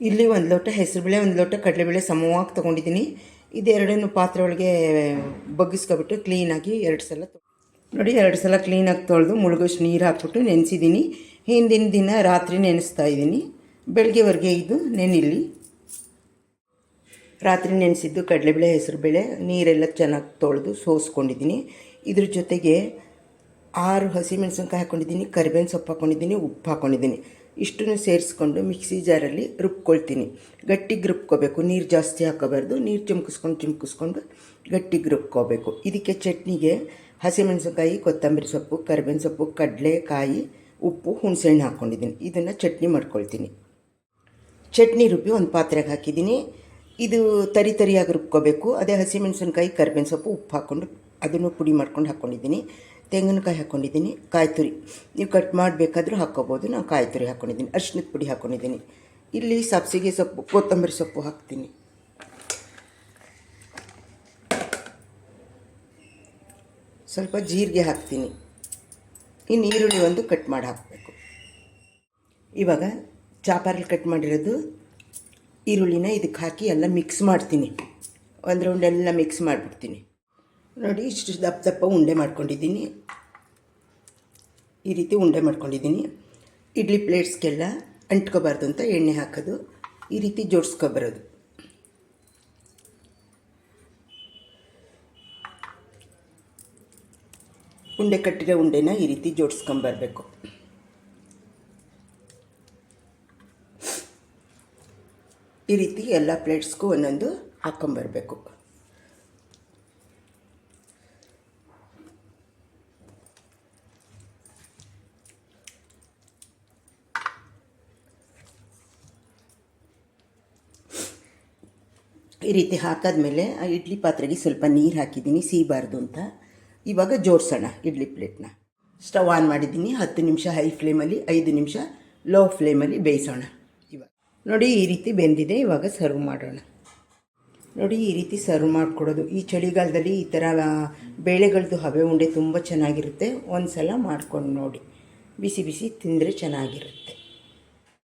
ಇಲ್ಲಿ ಒಂದು ಲೋಟ ಹೆಸರುಬೇಳೆ ಒಂದು ಲೋಟ ಕಡಲೆಬೇಳೆ ಸಮವಾಗಿ ತೊಗೊಂಡಿದ್ದೀನಿ. ಇದೆರಡನ್ನು ಪಾತ್ರೆ ಒಳಗೆ ಬಗ್ಗಿಸ್ಕೊಬಿಟ್ಟು ಕ್ಲೀನಾಗಿ ಎರಡು ಸಲ ನೋಡಿ, ಎರಡು ಸಲ ಕ್ಲೀನಾಗಿ ತೊಳೆದು ಮುಳುಗೋಷ್ಟು ನೀರು ಹಾಕ್ಬಿಟ್ಟು ನೆನೆಸಿದ್ದೀನಿ. ಹಿಂದಿನ ದಿನ ರಾತ್ರಿ ನೆನೆಸ್ತಾ ಇದ್ದೀನಿ. ಬೆಳಗ್ಗೆವರೆಗೆ ಇದು ನೆನಿಲಿ. ರಾತ್ರಿ ನೆನೆಸಿದ್ದು ಕಡಲೆಬೇಳೆ ಹೆಸರುಬೇಳೆ ನೀರೆಲ್ಲ ಚೆನ್ನಾಗಿ ತೊಳೆದು ಸೋಸ್ಕೊಂಡಿದ್ದೀನಿ. ಇದ್ರ ಜೊತೆಗೆ ಆರು ಹಸಿಮೆಣಸಿನ್ಕಾಯಿ ಹಾಕ್ಕೊಂಡಿದ್ದೀನಿ ಕರಿಬೇವಿನ ಸೊಪ್ಪು ಹಾಕ್ಕೊಂಡಿದ್ದೀನಿ ಉಪ್ಪು ಹಾಕ್ಕೊಂಡಿದ್ದೀನಿ ಇಷ್ಟನ್ನು ಸೇರಿಸ್ಕೊಂಡು ಮಿಕ್ಸಿ ಜಾರಲ್ಲಿ ರುಬ್ಕೊಳ್ತೀನಿ. ಗಟ್ಟಿಗೆ ರುಬ್ಕೋಬೇಕು. ನೀರು ಜಾಸ್ತಿ ಹಾಕೋಬಾರ್ದು. ನೀರು ಚಿಮ್ಕಿಸ್ಕೊಂಡು ಚಿಮ್ಕಿಸ್ಕೊಂಡು ಗಟ್ಟಿಗೆ ರುಬ್ಕೋಬೇಕು. ಇದಕ್ಕೆ ಚಟ್ನಿಗೆ ಹಸಿಮೆಣಸಿನಕಾಯಿ, ಕೊತ್ತಂಬರಿ ಸೊಪ್ಪು, ಕರಿಬೇವಿನ ಸೊಪ್ಪು, ಕಡಲೆಕಾಯಿ, ಉಪ್ಪು, ಹುಣಸೆಹಣ್ಣು ಹಾಕ್ಕೊಂಡಿದ್ದೀನಿ ಇದನ್ನು ಚಟ್ನಿ ಮಾಡ್ಕೊಳ್ತೀನಿ. ಚಟ್ನಿ ರುಬ್ಬಿ ಒಂದು ಪಾತ್ರೆಗೆ ಹಾಕಿದ್ದೀನಿ. ಇದು ತರಿ ತರಿಯಾಗಿ ರುಬ್ಕೋಬೇಕು. ಅದೇ ಹಸಿಮೆಣಸಿನ್ಕಾಯಿ, ಕರಿಬೇವಿನ ಸೊಪ್ಪು, ಉಪ್ಪು ಹಾಕ್ಕೊಂಡು ಅದನ್ನು ಪುಡಿ ಮಾಡ್ಕೊಂಡು ಹಾಕ್ಕೊಂಡಿದ್ದೀನಿ ತೆಂಗಿನಕಾಯಿ ಹಾಕ್ಕೊಂಡಿದ್ದೀನಿ ಕಾಯಿ ತುರಿ ನೀವು ಕಟ್ ಮಾಡಬೇಕಾದ್ರೂ ಹಾಕ್ಕೋಬೋದು, ನಾನು ಕಾಯಿ ತುರಿ ಹಾಕ್ಕೊಂಡಿದ್ದೀನಿ ಅರ್ಶಿನದ ಪುಡಿ ಹಾಕ್ಕೊಂಡಿದ್ದೀನಿ ಇಲ್ಲಿ ಸಬ್ಸಿಗೆ ಸೊಪ್ಪು, ಕೊತ್ತಂಬರಿ ಸೊಪ್ಪು ಹಾಕ್ತೀನಿ. ಸ್ವಲ್ಪ ಜೀರಿಗೆ ಹಾಕ್ತೀನಿ. ಇನ್ನು ಈರುಳ್ಳಿ ಒಂದು ಕಟ್ ಮಾಡಿ ಹಾಕಬೇಕು. ಇವಾಗ ಚಾಪಾರಲ್ಲಿ ಕಟ್ ಮಾಡಿರೋದು ಈರುಳ್ಳಿನ ಇದಕ್ಕೆ ಹಾಕಿ ಎಲ್ಲ ಮಿಕ್ಸ್ ಮಾಡ್ತೀನಿ. ಒಂದು ರೌಂಡೆಲ್ಲ ಮಿಕ್ಸ್ ಮಾಡಿಬಿಡ್ತೀನಿ. ನೋಡಿ, ಇಷ್ಟು ದಪ್ಪ ದಪ್ಪ ಉಂಡೆ ಮಾಡ್ಕೊಂಡಿದ್ದೀನಿ. ಈ ರೀತಿ ಉಂಡೆ ಮಾಡ್ಕೊಂಡಿದ್ದೀನಿ. ಇಡ್ಲಿ ಪ್ಲೇಟ್ಸ್ಗೆಲ್ಲ ಅಂಟ್ಕೋಬಾರ್ದು ಅಂತ ಎಣ್ಣೆ ಹಾಕೋದು. ಈ ರೀತಿ ಜೋಡಿಸ್ಕೊಬರೋದು. ಉಂಡೆ ಕಟ್ಟಿರೋ ಉಂಡೆನ ಈ ರೀತಿ ಜೋಡಿಸ್ಕೊಂಬರ್ಬೇಕು. ಈ ರೀತಿ ಎಲ್ಲ ಪ್ಲೇಟ್ಸ್ಗೂ ಒಂದೊಂದು ಹಾಕ್ಕೊಂಬರ್ಬೇಕು ಈ ರೀತಿ ಹಾಕಾದ್ಮೇಲೆ ಆ ಇಡ್ಲಿ ಪಾತ್ರೆಗೆ ಸ್ವಲ್ಪ ನೀರು ಹಾಕಿದ್ದೀನಿ, ಸೀಬಾರ್ದು ಅಂತ. ಇವಾಗ ಜೋಡಿಸೋಣ ಇಡ್ಲಿ ಪ್ಲೇಟ್ನ ಸ್ಟವ್ ಆನ್ ಮಾಡಿದ್ದೀನಿ, ಹತ್ತು ನಿಮಿಷ ಹೈ ಫ್ಲೇಮಲ್ಲಿ ಐದು ನಿಮಿಷ ಲೋ ಫ್ಲೇಮಲ್ಲಿ ಬೇಯಿಸೋಣ. ಇವಾಗ ನೋಡಿ ಈ ರೀತಿ ಬೆಂದಿದೆ, ಇವಾಗ ಸರ್ವ್ ಮಾಡೋಣ. ನೋಡಿ ಈ ರೀತಿ ಸರ್ವ್ ಮಾಡಿಕೊಡೋದು. ಈ ಚಳಿಗಾಲದಲ್ಲಿ ಈ ಥರ ಬೇಳೆಗಳದ್ದು ಹಬೆ ಉಂಡೆ ತುಂಬ ಚೆನ್ನಾಗಿರುತ್ತೆ. ಒಂದು ಸಲ ಮಾಡ್ಕೊಂಡು ನೋಡಿ. ಬಿಸಿ ಬಿಸಿ ತಿಂದರೆ ಚೆನ್ನಾಗಿರುತ್ತೆ.